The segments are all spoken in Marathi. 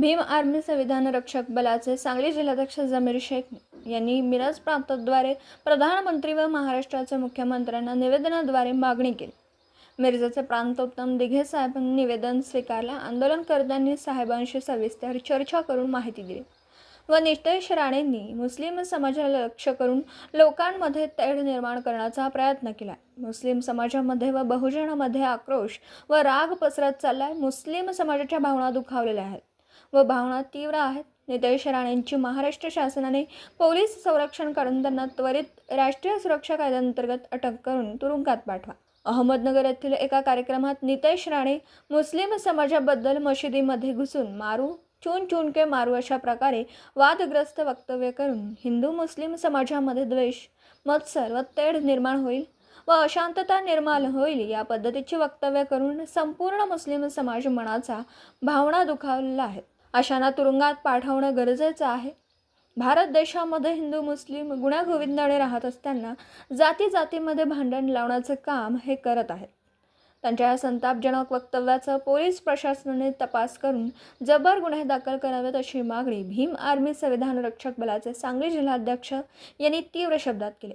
भीम आर्मी संविधान रक्षक बलाचे सांगली जिल्हाध्यक्ष जमीर शेख यांनी मिरज प्रांताद्वारे प्रधानमंत्री व महाराष्ट्राच्या मुख्यमंत्र्यांना निवेदनाद्वारे मागणी केली. मिरजेचे प्रांतोत्तम दिघे साहेबांनी निवेदन स्वीकारलं. आंदोलनकर्त्यांनी साहेबांशी सविस्तर चर्चा करून माहिती दिली व नितेश राणेंनी मुस्लिम समाजाला लक्ष्य करून लोकांमध्ये तेढ निर्माण करण्याचा प्रयत्न केला. मुस्लिम समाजामध्ये व बहुजनामध्ये आक्रोश व राग पसरत चाललाय. मुस्लिम समाजाच्या भावना दुखावलेल्या आहेत. व भावना तीव्र आहेत. नितेश राणेंची महाराष्ट्र शासनाने पोलीस संरक्षण काढून त्यांना त्वरित राष्ट्रीय सुरक्षा कायद्याअंतर्गत अटक करून तुरुंगात पाठवा. अहमदनगर येथील एका कार्यक्रमात नितेश राणे मुस्लिम समाजाबद्दल मशिदीमध्ये घुसून मारू चून चून के मारू अशा प्रकारे वादग्रस्त वक्तव्य करून हिंदू मुस्लिम समाजामध्ये द्वेष मत्सर व तेढ निर्माण होईल व अशांतता निर्माण होईल या पद्धतीची वक्तव्य करून संपूर्ण मुस्लिम समाज मनाचा भावना दुखावलेला आहे. अशांना तुरुंगात पाठवणं गरजेचं आहे. भारत देशामध्ये हिंदू मुस्लिम गुण्यागोविंदाने राहत असताना जाती जातीमध्ये भांडण लावण्याचं काम हे करत आहेत. त्यांच्या या संतापजनक वक्तव्याचा पोलीस प्रशासनाने तपास करून जबर गुन्हे दाखल करावेत अशी मागणी भीम आर्मी संविधान रक्षक बलाचे सांगली जिल्हाध्यक्ष यांनी तीव्र शब्दात केली.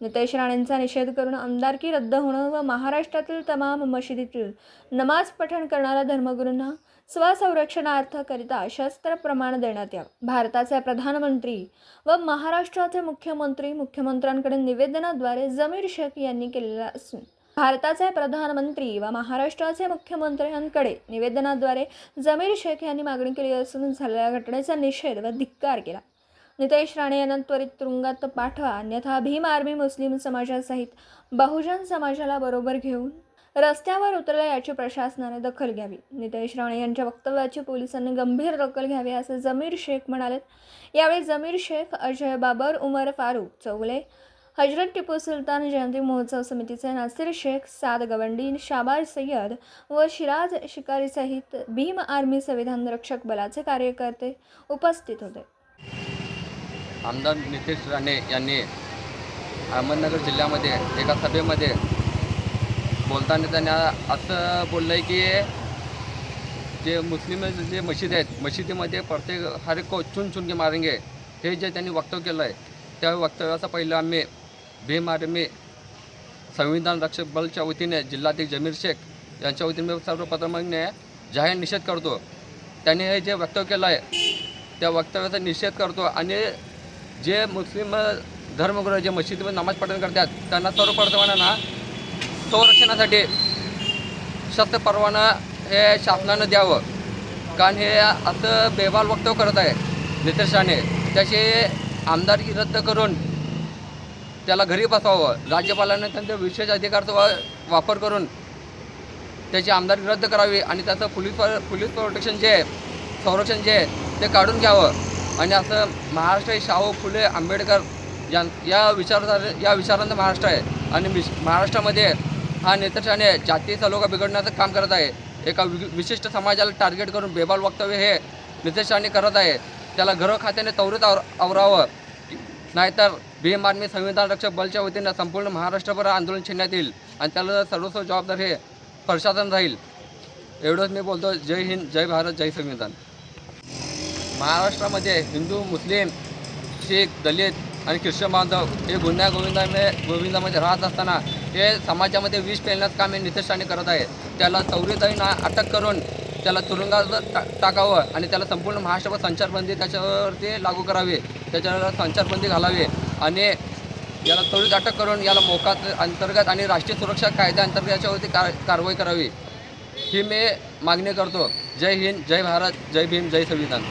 नितेश राणेंचा निषेध करून आमदारकी रद्द होणं व महाराष्ट्रातील तमाम मशिदीतील नमाज पठण करणाऱ्या धर्मगुरूंना स्वसंरक्षणार्थकरिता शस्त्र प्रमाण देण्यात यावं. भारताचे प्रधानमंत्री व महाराष्ट्राचे मुख्यमंत्री मुख्यमंत्र्यांकडे निवेदनाद्वारे जमीर शेख यांनी केलेला असून भारताचे प्रधानमंत्री व महाराष्ट्राचे मुख्यमंत्र्यांकडे निवेदनाद्वारे जमीर शेख यांनी मागणी केली असून झालेल्या घटनेचा निषेध व धिक्कार केला. नितेश राणे यांना त्वरित तुरुंगात पाठवा अन्यथा भीम आर्मी मुस्लिम समाजासहित बहुजन समाजाला बरोबर घेऊन रस्त्यावर उतरला याची प्रशासनाने दखल घ्यावी. नितेश राणे यांच्या वक्तव्याची पोलिसांनी गंभीर दखल घ्यावी असे जमीर शेख म्हणाले यावेळी जमीर शेख अजय बाबर उमर फारूक चौगले हजरत टिपू सुलतान जयंती महोत्सव समितीचे नासिर शेख साद गवंडी शाबाज सय्यद व शिराज शिकारीसहित भीम आर्मी संविधान रक्षक बलाचे कार्यकर्ते उपस्थित होते. आमदार नितेश राणे यांनी अहमदनगर जिल्ह्यामध्ये एका सभेमध्ये बोलताना त्यांना असं बोललं आहे की जे मुस्लिम जे मशीद आहेत मशिदीमध्ये प्रत्येक हर को चुन चुन के मारेंगे हे जे त्यांनी वक्तव्य केलं आहे त्या वक्तव्याचा पहिलं आम्ही भीम आर्मी संविधान रक्षक बलच्या वतीने जिल्हाध्यक्ष जमीर शेख यांच्या वतीने मी सर्वप्रथमने जाहीर निषेध करतो. त्यांनी हे जे वक्तव्य केलं आहे त्या वक्तव्याचा निषेध करतो आणि जे मुस्लिम धर्मगुरू जे मशिदीमध्ये नमाज पठण करतात त्यांना सर्वप्रथमांना संरक्षणासाठी शस्त्र परवाना हे शासनानं द्यावं. कारण हे असं बेबाल वक्तव्य करत आहे नितेश राणे. त्याचे आमदारकी रद्द करून त्याला घरी बसवावं. राज्यपालांना त्यांचा विशेष अधिकारचा वा वापर करून त्याची आमदारकी रद्द करावी आणि त्याचं पोलीस पोलीस प्रोटेक्शन जे आहे संरक्षण जे आहे ते काढून घ्यावं. आणि असं महाराष्ट्र हे शाहू फुले आंबेडकर या या विचारधारे या विचारांचं महाराष्ट्र आहे. आणि विश महाराष्ट्रामध्ये हा नेतृत्वाने जातीय सलोखा बिघडण्याचं काम करत आहे. एका वि विशिष्ट समाजाला टार्गेट करून बेबाल वक्तव्य हे नितेश करत आहे. त्याला घर खात्याने त्वरित आव आवरावं. नाहीतर भीम आर्मी संविधान रक्षक बलच्या वतीनं संपूर्ण महाराष्ट्रभर आंदोलन छेडण्यात येईल आणि त्याला सर्वस्व जबाबदार हे प्रशासन राहील. एवढंच मी बोलतो. जय हिंद जय भारत जय संविधान. महाराष्ट्रामध्ये हिंदू मुस्लिम शीख दलित आणि ख्रिश्चन बांधव हे गुन्ह्या गोविंदामध्ये गोविंदामध्ये राहत असताना हे समाजामध्ये विष पेलण्याचं काम हे नितेश राणे करत आहे त्याला चौरीताईंना अटक करून त्याला तुरुंगात टा टाकावं आणि त्याला संपूर्ण महाराष्ट्रभर संचारबंदी त्याच्यावरती लागू करावी त्याच्यावर संचारबंदी घालावी आणि याला त्वरित अटक करून याला मोकात अंतर्गत आणि राष्ट्रीय सुरक्षा कायद्याअंतर्गत याच्यावरती कार कारवाई करावी. ही मी मागणी करतो. जय हिंद जय भारत जय भीम जय संविधान.